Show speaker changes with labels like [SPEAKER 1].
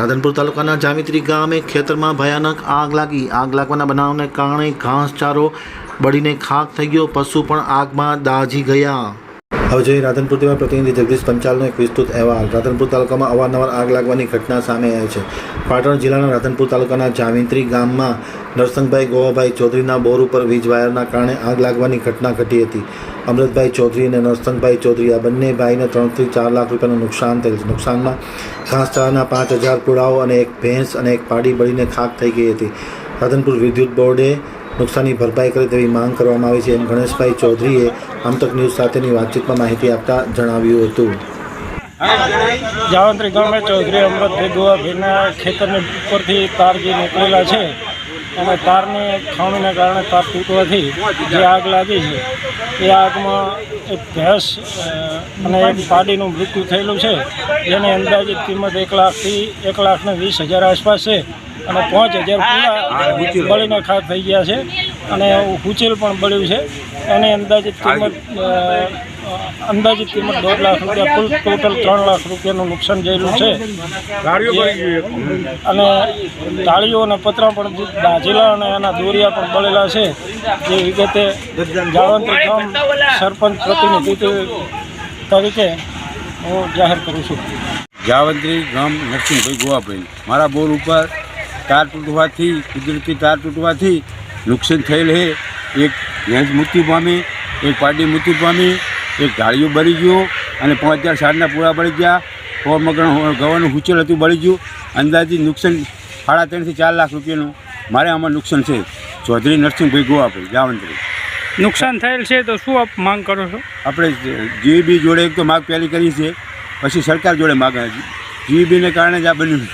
[SPEAKER 1] રાધનપુર તાલુકાના જામિત્રી ગામે ખેતરમાં ભયાનક આગ લાગી. આગ લાગવાના બનાવને કારણે ઘાસચારો બળીને ખાક થઈ ગયો. પશુ પણ આગમાં દાઝી ગયા. હવે જોઈએ રાધનપુર પ્રતિનિધિ જગદીશ પંચાલનો એક વિસ્તૃત અહેવાલ. રાધનપુર તાલુકામાં અવારનવાર આગ લાગવાની ઘટના સામે આવી છે. પાટણ જિલ્લાના રાધનપુર તાલુકાના જામિંત્રી ગામમાં નરસંગભાઈ ગોવાભાઈ ચૌધરીના બોર ઉપર વીજ વાયરના કારણે આગ લાગવાની ઘટના ઘટી હતી. અમૃતભાઈ ચૌધરી અને નરસંગભાઈ ચૌધરી આ બંને ભાઈને ત્રણથી ચાર લાખ રૂપિયાનું નુકસાન થયેલ છે. નુકસાનમાં ઘાસચારાના પાંચ હજાર પુડાઓ અને એક ભેંસ અને એક પાડી બળીને ખાક થઈ ગઈ હતી. રાધનપુર વિદ્યુત બોર્ડે નુકસાની ભરપાઈ કરે તેવી માંગ કરવામાં આવી છે. એમ ગણેશભાઈ ચૌધરીએ આમતક ન્યૂઝ સાથેની વાતચીતમાં માહિતી આપતા જણાવ્યું હતું.
[SPEAKER 2] જાવંત્રી ગામે ચૌધરી અમૃતભાઈ ગોવાભાઈના ખેતરની ઉપરથી તાર જે નીકળેલા છે. અને તારની ખામીને કારણે તાર તૂટવાથી જે આગ લાગી છે, એ આગમાં એક ભેંસ અને એક પાડીનું મૃત્યુ થયેલું છે. જેની અંદાજિત કિંમત એક લાખથી એક લાખને વીસ હજાર આસપાસ છે. અને પાંચ હજાર પૂરા બળીને ખાત થઈ ગયા છે. અને હુચેલ પણ બળ્યું છે. એની અંદાજિત કિંમત અંદાજિત કિંમત દોઢ લાખ રૂપિયા કુલ ટોટલ ત્રણ લાખ રૂપિયાનું નુકસાન થયેલું છે. અને તાળીઓ અને પતરા પણ દાઝેલા અને એના દોરિયા પણ બળેલા છે. જે વિગતે જાવંત્રી ગામ સરપંચ પ્રતિનિધિ તરીકે હું જાહેર કરું છું.
[SPEAKER 3] જાવંત્રી ગામ નરસિંહભાઈ ગોવાભાઈ. મારા બોર ઉપર તાર તૂટવાથી કુદરતી તાર તૂટવાથી નુકસાન થયેલ છે એક ભેંસ મૃત્યુ પામી એક પાડી મૃત્યુ પામી એક ઢાળીઓ બળી ગયો અને પાંચ હજાર સાડના પૂરા બળી ગયા. સો મગણ ગવાનું હુચેલ હતું બળી ગયું. અંદાજી નુકસાન સાડા ત્રણથી ચાર લાખ રૂપિયાનું. મારે આમાં નુકસાન છે. ચૌધરી નરસિંહભાઈ ગોવાભાઈ જાવંત્રી
[SPEAKER 2] નુકસાન થયેલ છે તો શું આપ માંગ કરો છો?
[SPEAKER 3] આપણે જીબી જોડે એક તો માગ પહેલી કરી છે. પછી સરકાર જોડે માગ જીબીને કારણે જ આ બન્યું.